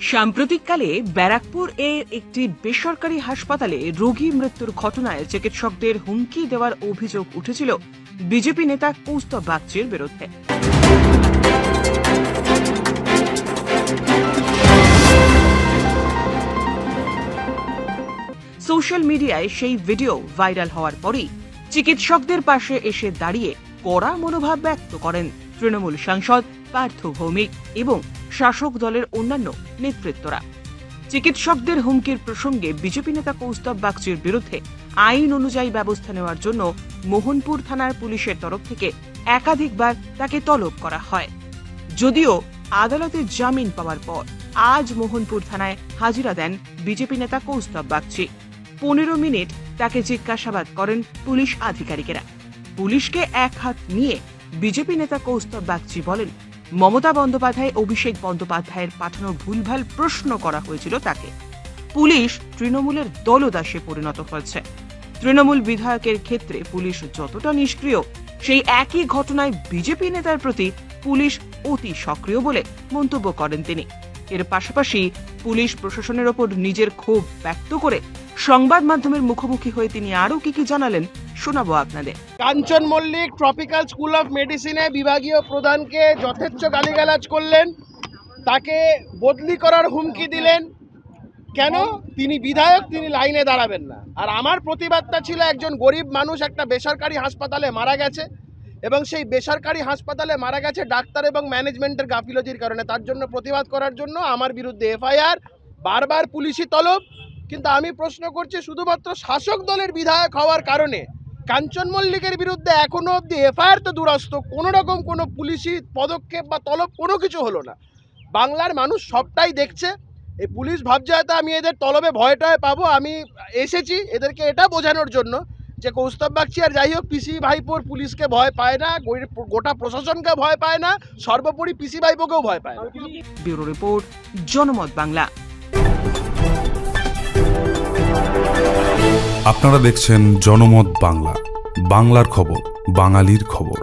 সাম্প্রতিককালে ব্যারাকপুর এর একটি বেসরকারি হাসপাতালে রোগী মৃত্যুর ঘটনায় চিকিৎসকদের হুমকি দেওয়ার অভিযোগ উঠেছিল বিজেপি নেতা কৌস্তব বাগচির বিরুদ্ধে। সোশ্যাল মিডিয়ায় সেই ভিডিও ভাইরাল হওয়ার পরেই চিকিৎসকদের পাশে এসে দাঁড়িয়ে কড়া মনোভাব ব্যক্ত করেন তৃণমূল সাংসদ পার্থ ভৌমিক এবং শাসক দলের অন্যান্য নেতৃত্বরা। চিকিৎসকদের হুমকির প্রসঙ্গে বিজেপি নেতা কৌস্তব বাগচির বিরুদ্ধে আইন অনুযায়ী ব্যবস্থা নেওয়ার জন্য মোহনপুর থানার পুলিশের তরফ থেকে একাধিকবার তাকে তলব করা হয়। যদিও আদালতে জামিন পাওয়ার পর আজ মোহনপুর থানায় হাজিরা দেন বিজেপি নেতা কৌস্তব বাগচি। পনেরো মিনিট তাকে জিজ্ঞাসাবাদ করেন পুলিশ আধিকারিকেরা। পুলিশকে এক হাত নিয়ে বিজেপি নেতা কৌস্তব বাগচি বলেন মমতা বন্দ্যোপাধ্যায়, অভিষেক বন্দ্যোপাধ্যায়ের পাঠানো ভুলভাল প্রশ্ন করা হয়েছিল তাকে। পুলিশ তৃণমূলের দলদাসে পরিণত হয়েছে। তৃণমূল বিধায়কের ক্ষেত্রে পুলিশ যতটা নিষ্ক্রিয়, সেই একই ঘটনায় বিজেপি নেতার প্রতি পুলিশ অতি সক্রিয় বলে মন্তব্য করেন তিনি। এর পাশাপাশি পুলিশ প্রশাসনের ওপর নিজের ক্ষোভ ব্যক্ত করে সংবাদ মাধ্যমের মুখোমুখি হয়ে তিনি আরও কি কি জানালেন শোনাবো আপনাদের। Kanchan Mallick tropical school of মেডিসিনে বিভাগীয় প্রধানকে যথেচ্ছ গালিগালাজ করলেন। তাকে বদলি করার হুমকি দিলেন। কেন? তিনি বিধায়ক, তিনি লাইনে দাঁড়াবেন না। আর আমার প্রতিবাদটা ছিল একজন গরিব মানুষ একটা বেসরকারি হাসপাতালে মারা গেছে এবং সেই বেসরকারি হাসপাতালে মারা গেছে ডাক্তার এবং ম্যানেজমেন্টের গাফিলতির কারণে। তার জন্য প্রতিবাদ করার জন্য আমার বিরুদ্ধে এফআইআর, বারবার পুলিশি তলব। কিন্তু আমি প্রশ্ন করছি, শুধুমাত্র শাসক দলের বিধায়ক হওয়ার কারণে কাঞ্চন মল্লিকের বিরুদ্ধে এখনও অবধি এফআইআর তো দূরস্থ কোনো রকম কোনো পুলিশি পদক্ষেপ বা তলব কোনো কিছু হলো না। বাংলার মানুষ সবটাই দেখছে। এই পুলিশ ভাবছে হয়তো আমি এদের তলবে ভয়টায় পাবো। আমি এসেছি এদেরকে এটা বোঝানোর জন্য যে কৌস্তব বাগচি আর যাই হোক, পিসি ভাইপোর পুলিশকে ভয় পায় না গোটা প্রশাসনকে ভয় পায় না, সর্বোপরি পিসি ভাইপোকেও ভয় পায় না। ব্যুরো রিপোর্ট, জনমত বাংলা। আপনারা দেখছেন জনমত বাংলা বাংলার খবর বাঙালির খবর।